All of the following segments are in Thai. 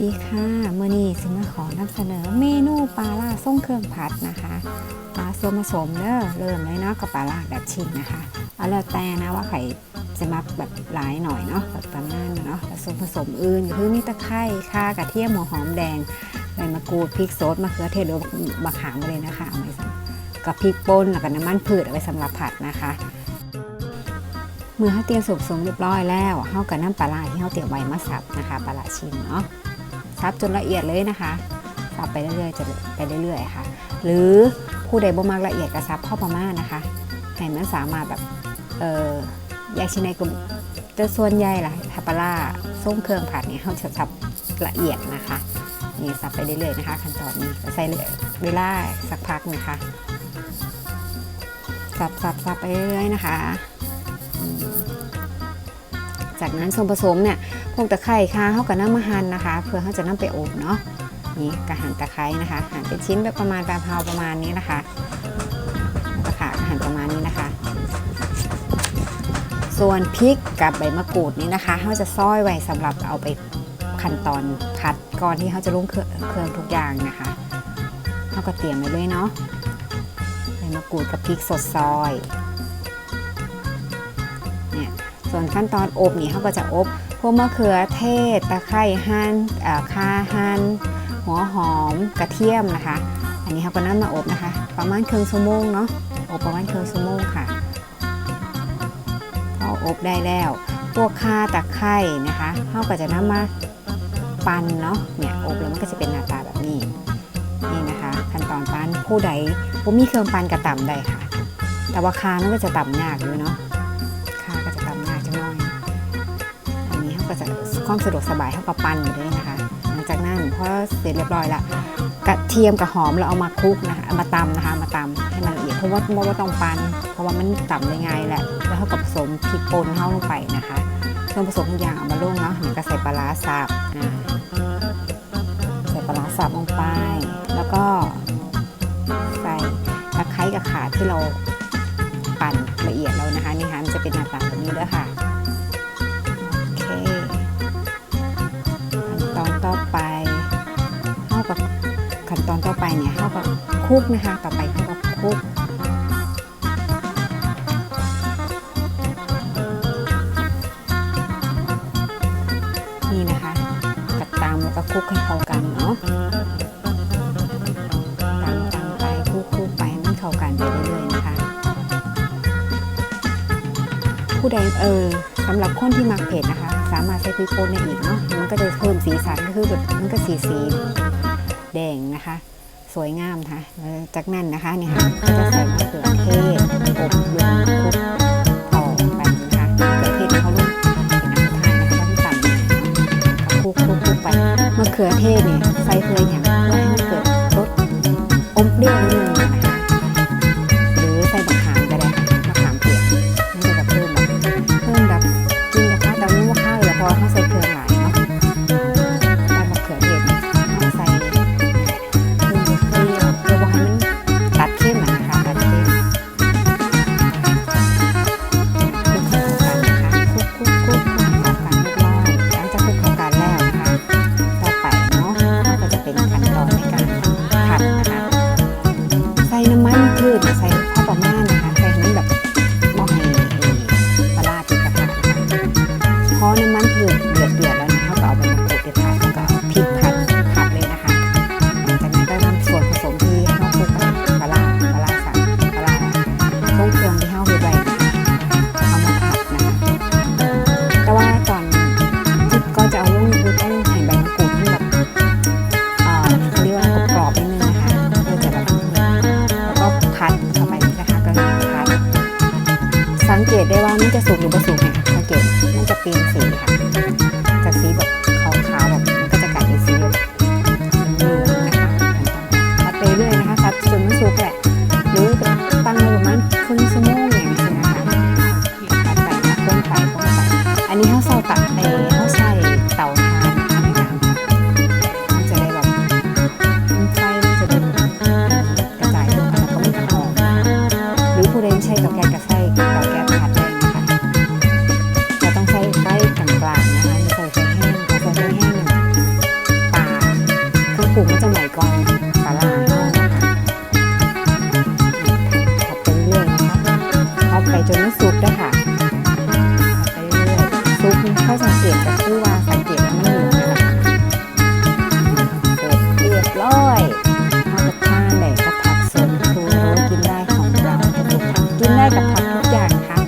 ดีค่ะเมื่อนี้สิมาขอนำเสนอเมนูปลาล่าส้มเครื่องผัดนะคะปลาส่วนผสมเด้อเริ่มเลยเนาะกับปลาล่าแบบชิ้นนะคะเอาแล้วแต่นะว่าไข่จะมักแบบหลายหน่อยเนาะแบบประมาณเนาะส่วนผสมอื่นคือมีตะไคร้ข่ากระเทียมหัวหอมแดงใบมะกรูดพริกสดมะเขือเทศหรือมะขามมาเลยนะคะเอาไว้กับพริกป่นแล้วก็น้ำมันพืชเอาไว้สำหรับผัดนะคะเมื่อเขาเตรียมส่วนผสมเรียบร้อยแล้วเขากับน้ำปลาร้าที่เขาเตรียมไว้มาสับนะคะปลาร้าชิ้นเนาะ ซับจนละเอียดเลยนะคะซับไปเรื่อยๆจนไปเรื่อยๆค่ะ หรือผู้ใดบ่มากละเอียดก็ซับพ่อประมาณนะคะให้มันสามารถแบบเออแยกชิ้นในกลุ่มแต่ส่วนใหญ่ล่ะทาปลาร่าส้มเครื่องผัดเนี่ยเขาจะซับละเอียดนะคะนี่ซับไปเรื่อยๆนะคะขั้นตอนนี้ใส่เวลาสักพักนะคะซับซับซับไปเรื่อยๆนะคะ จากนั้นส่วนผสมเนี่ยพวกตะไคร้ค่ะเขากับน้ำมะฮันนะคะ เพื่อเขาจะนำไปอบเนาะนี่กระหันตะไคร้นะคะหั่นเป็นชิ้นแบบประมาณปลาเผาประมาณนี้นะคะตะขาก็หั่นประมาณนี้นะคะ ส่วนพริกกับใบมะกรูดนี่นะคะเขาจะซอยไว้สำหรับเอาไปขั้นตอนผัดก่อนที่เขาจะลงเครื่องเครื่องทุกอย่างนะคะเขาก็เตรียมไว้เลยเนาะใบมะกรูดกับพริกสดซอย ส่วนขั้นตอนอบนี่เขาก็จะอบพวกมะเขือเทศตะไคร้หั่นข่าหั่นหัวหอมกระเทียมนะคะ อันนี้เขาก็นำมาอบนะคะ ประมาณครึ่งชั่วโมงเนาะอบประมาณครึ่งชั่วโมงค่ะพออบได้แล้วพวกข่าตะไคร้นะคะเขาก็จะนำมาปั่นเนาะเนี่ยอบแล้วมันก็จะเป็นหน้าตาแบบนี้นี่นะคะขั้นตอนปั้นผู้ใดผมมีเครื่องปั้นกระต่ำได้ค่ะ แต่ว่าคามันก็จะต่ำยากอยู่เนาะ จะความสะดวกสบายเขาก็ปั้นอยู่ด้วยนะคะ หลังจากนั้นพอเสร็จเรียบร้อยละกระเทียมกับหอมเราเอามาคลุกนะคะมาตำนะคะมาตำให้มันละเอียดเพราะว่าเพราะว่าต้องปั้นเพราะว่ามันตำได้ง่ายแหละแล้วเขาก็ผสมพริกป่นเข้าลงไปนะคะส่วนผสมทุกอย่างเอามาลงเนาะแล้วก็ใส่ปลาร้าสับใส่ปลาร้าสับลงไป แล้วก็ใส่ตะไคร้กับข่าที่เราปั่นละเอียดแล้วนะคะนี่ค่ะมันจะเป็นหน้าตาแบบนี้ด้วยค่ะ อนต่อไปเนี่ยเข้ากับคุกนะคะ ต่อไปเข้ากับคุกนี่นะคะกัดตามแล้วก็คุกให้เข้ากันเนาะตามตามไปคุกคุกไปให้มันเข้ากันไปเรื่อยๆนะคะ ผู้ใดเออสำหรับคนที่มักเผ็ดนะคะ สามารถใช้พริกป่นได้อีกเนาะมันก็จะเพิ่มสีสันก็คือแบบมันก็สีสี แดงนะคะ สวยงามค่ะจากนั้นนะคะนี่ค่ะก็จะใส่มะเขือเทศอบลงคลุกต่อไปนะคะมะเขือเทศเขาลงเป็นอันสุดท้ายนะคะที่ใส่เนี่ยก็คลุกคลุกคลุกไปมะเขือเทศเนี่ยใส่เพื่ออย่างเพื่อให้ จะสูงหรือไม่สูงเนี่ยสังเกตมันจะเปลี่ยนสีค่ะจากสีแบบขาวๆแบบมันก็จะกลายเป็นสีแบบเหลืนะคะตัดไปเรื่อยนะคะครับจนม่นสุกแหละหรือตั้งไว้ประมาณครึ่งชั่วโมงอย่างนี้นะคะตัดไปนะคนไปคนไป อันนี้เขาเซาตัดไปเขาเซา ปลาเฮานะคะผัดไปเรื่อยนะคะเอาไปจนมันสุกด้วยค่ะผัดไปเรื่อยซุปเข้าสังเกตก็คือว่าสังเกตมันเหลืองนะคะเสร็จเรียบร้อยเอากระทานได้กับผักสดครูกินได้ของเราทุกผักกินได้กับผักทุกอย่างค่ะ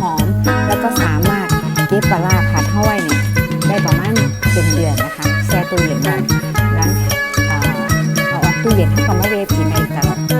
หอมแล้วก็สามารถเก็บปลาร้าผัดเข้าไว้เนี่ยได้ประมาณเป็นเดือนนะคะแช่ตู้เย็นไว้ เด่นคำว่าเวทีในตลอด